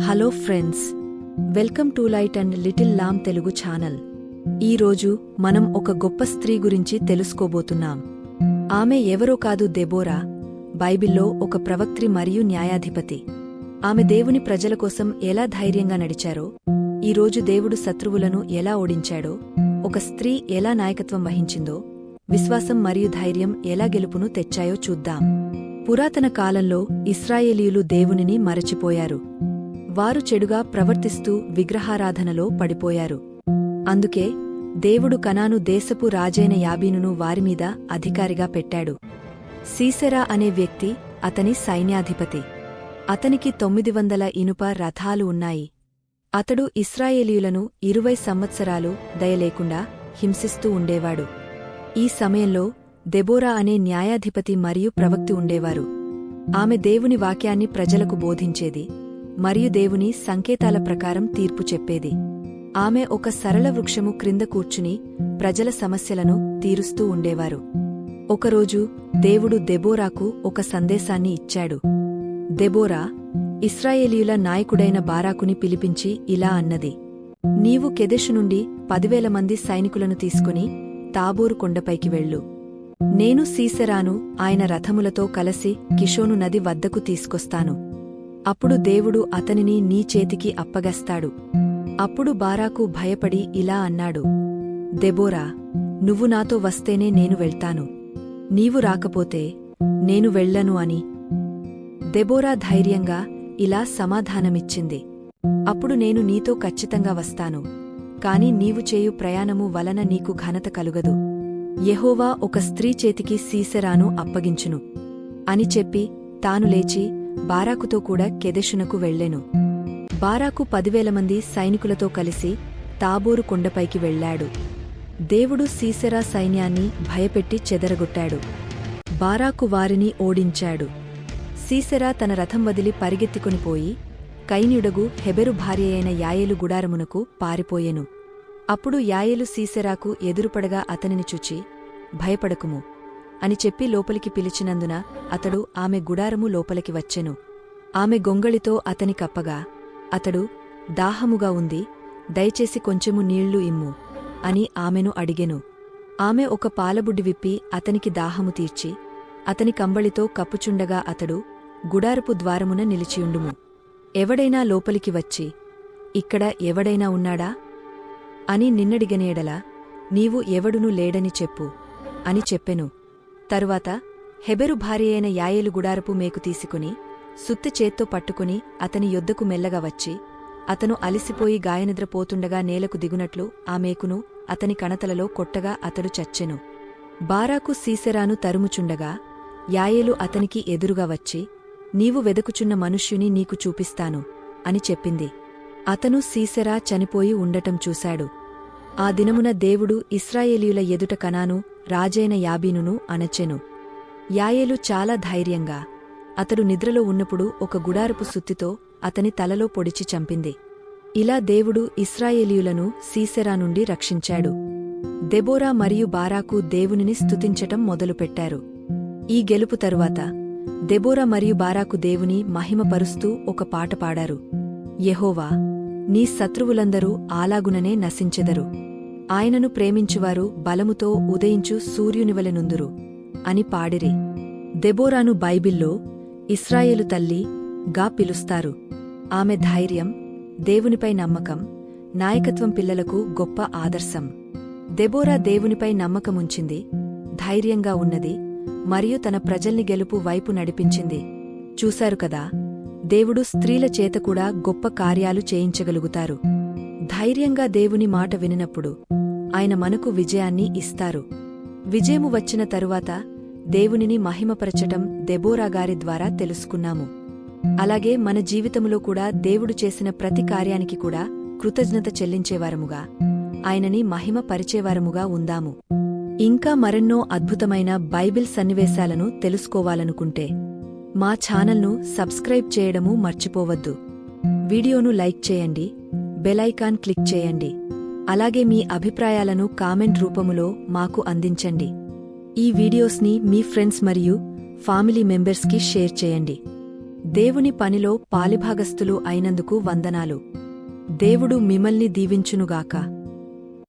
Hello friends welcome to light and little lamb Telugu channel ఈరోజు మనం ఒక గొప్ప స్త్రీ గురించి తెలుసుకోబోతున్నాం. ఆమె ఎవరో కాదు దెబోరా బైబిల్లో ఒక ప్రవక్త్రి మరియు న్యాయాధిపతి. ఆమె దేవుని ప్రజల కోసం ఎలా ధైర్యంగా నడిచారో ఈరోజు దేవుడు శత్రువులను ఎలా ఓడించాడో ఒక స్త్రీ ఎలా నాయకత్వం వహించిందో విశ్వాసం మరియు ధైర్యం ఎలా గెలుపును తెచ్చాయో చూద్దాం. పురాతన కాలంలో ఇస్రాయేలీయులు దేవునిని మరచిపోయారు. వారు చెడుగా ప్రవర్తిస్తూ విగ్రహారాధనలో పడిపోయారు. అందుకే దేవుడు కనాను దేశపు రాజైన యాబీనును వారిమీద అధికారిగా పెట్టాడు. సీసెరా అనే వ్యక్తి అతని సైన్యాధిపతి. అతనికి తొమ్మిది వందల ఇనుప రథాలు ఉన్నాయి. అతడు ఇస్రాయేలీయులను ఇరువై సంవత్సరాలు దయలేకుండా హింసిస్తూ ఉండేవాడు. ఈ సమయంలో దెబోరా అనే న్యాయాధిపతి మరియు ప్రవక్తి ఉండేవారు. ఆమె దేవుని వాక్యాన్ని ప్రజలకు బోధించేది. మరియు దేవుని సంకేతాల ప్రకారం తీర్పు చెప్పేది. ఆమె ఒక సరళ వృక్షము క్రింద కూర్చుని ప్రజల సమస్యలను తీరుస్తూ ఉండేవారు. ఒకరోజు దేవుడు దెబోరాకు ఒక సందేశాన్ని ఇచ్చాడు. దెబోరా ఇస్రాయేలీయుల నాయకుడైన బారాకుని పిలిపించి ఇలా అన్నది. నీవు కెదెషు నుండి పదివేల మంది సైనికులను తీసుకుని తాబోరు కొండపైకి వెళ్ళు. నేను సీసెరాను ఆయన రథములతో కలసి కిషోను నది వద్దకు తీసుకొస్తాను. అప్పుడు దేవుడు అతనిని నీ చేతికి అప్పగస్తాడు. అప్పుడు బారాకు భయపడి ఇలా అన్నాడు. దెబోరా నువ్వు నాతో వస్తేనే నేను వెళ్తాను. నీవు రాకపోతే నేను వెళ్ళను అని. దెబోరా ధైర్యంగా ఇలా సమాధానమిచ్చింది. అప్పుడు నేను నీతో ఖచ్చితంగా వస్తాను. కాని నీవు చేయు ప్రయాణము వలన నీకు ఘనత కలుగదు. యెహోవా ఒక స్త్రీ చేతికి సీసెరాను అప్పగించును అని చెప్పి తాను లేచి బారాకుతో కూడా కెదెషునకు వెళ్ళెను బారాకు పదివేల మంది సైనికులతో కలిసి తాబోరు కొండపైకి వెళ్ళాడు దేవుడు సీసెరా సైన్యాన్ని భయపెట్టి చెదరగొట్టాడు. బారాకు వారిని ఓడించాడు. సీసెరా తన రథం వదిలి పరిగెత్తికొనిపోయి కైన్యుడగు హెబెరు భార్యయైన యాయేలు గుడారమునకు పారిపోయెను. అప్పుడు యాయేలు సీసెరాకు ఎదురుపడగా అతనిని చూచి భయపడకుము. అని చెప్పి లోపలికి పిలిచినందున అతడు ఆమె గుడారము లోపలికి వచ్చెను. ఆమె గొంగళితో అతని కప్పగా అతడు దాహముగా ఉంది దయచేసి కొంచెము నీళ్ళు ఇమ్ము అని ఆమెను అడిగెను. ఆమె ఒక పాలబుడ్డి విప్పి అతనికి దాహము తీర్చి అతని కంబళితో కప్పుచుండగా అతడు గుడారపు ద్వారమున నిలిచియుండుము. ఎవడైనా లోపలికి వచ్చి ఇక్కడ ఎవడైనా ఉన్నాడా అని నిన్నడిగనేడలా నీవు ఎవడునూ లేడని చెప్పు అని చెప్పెను. తరువాత హెబెరు భార్యయైన యాయేలు గుడారపు మేకు తీసుకుని సుత్తి చేత్తో పట్టుకుని అతని యొద్దకు మెల్లగా వచ్చి అతను అలిసిపోయి గాయనిద్రపోతుండగా నేలకు దిగునట్లు ఆ మేకును అతని కణతలలో కొట్టగా అతడు చచ్చెను. బారాకు సీసెరాను తరుముచుండగా యాయేలు అతనికి ఎదురుగా వచ్చి నీవు వెదకుచున్న మనుష్యుని నీకు చూపిస్తాను అని చెప్పింది. అతను సీసెరా చనిపోయి ఉండటం చూశాడు. ఆ దినమున దేవుడు ఇస్రాయేలీయుల ఎదుట కనాను రాజైన యాబీనును అణచెను యాయేలు చాలా ధైర్యంగా అతడు నిద్రలో ఉన్నప్పుడు ఒక గుడారపు సుత్తితో అతని తలలో పొడిచి చంపింది. ఇలా దేవుడు ఇస్రాయేలీయులను సీసెరా నుండి రక్షించాడు. దెబోరా మరియు బారాకు దేవునిని స్తుతించటం మొదలుపెట్టారు. ఈ గెలుపు తరువాత దెబోరా మరియు బారాకు దేవుని మహిమపరుస్తూ ఒక పాట పాడారు. యెహోవా నీ శత్రువులందరూ ఆలాగుననే నశించెదరు. ఆయనను ప్రేమించువారు బలముతో ఉదయించు సూర్యునివలెనుందురు అని పాడిరి. దెబోరాను బైబిల్లో ఇస్రాయేలు తల్లి గా పిలుస్తారు. ఆమె ధైర్యం దేవునిపై నమ్మకం నాయకత్వం పిల్లలకు గొప్ప ఆదర్శం. దెబోరా దేవునిపై నమ్మకముంచింది ధైర్యంగా ఉన్నది మరియు తన ప్రజల్ని గెలుపు వైపు నడిపించింది. చూశారు కదా దేవుడు స్త్రీల చేత కూడా గొప్ప కార్యాలు చేయించగలుగుతారు. ధైర్యంగా దేవుని మాట వినినప్పుడు ఆయన మనకు విజయాన్ని ఇస్తారు. విజయము వచ్చిన తరువాత దేవునిని మహిమపరచటం దెబోరాగారి ద్వారా తెలుసుకున్నాము. అలాగే మన జీవితములో కూడా దేవుడు చేసిన ప్రతి కార్యానికి కూడా కృతజ్ఞత చెల్లించేవారముగా ఆయనని మహిమ పరిచేవారముగా ఉందాము. ఇంకా మరెన్నో అద్భుతమైన బైబిల్ సన్నివేశాలను తెలుసుకోవాలనుకుంటే మా ఛానల్ను సబ్స్క్రైబ్ చేయడము మర్చిపోవద్దు. వీడియోను లైక్ చేయండి బెలైకాన్ క్లిక్ చేయండి. అలాగే మీ అభిప్రాయాలను కామెంట్ రూపములో మాకు అందించండి. ఈ వీడియోస్ని మీ ఫ్రెండ్స్ మరియు ఫ్యామిలీ మెంబర్స్కి షేర్ చేయండి. దేవుని పనిలో పాలిభాగస్థులు అయినందుకు వందనాలు. దేవుడు మిమ్మల్ని దీవించునుగాక.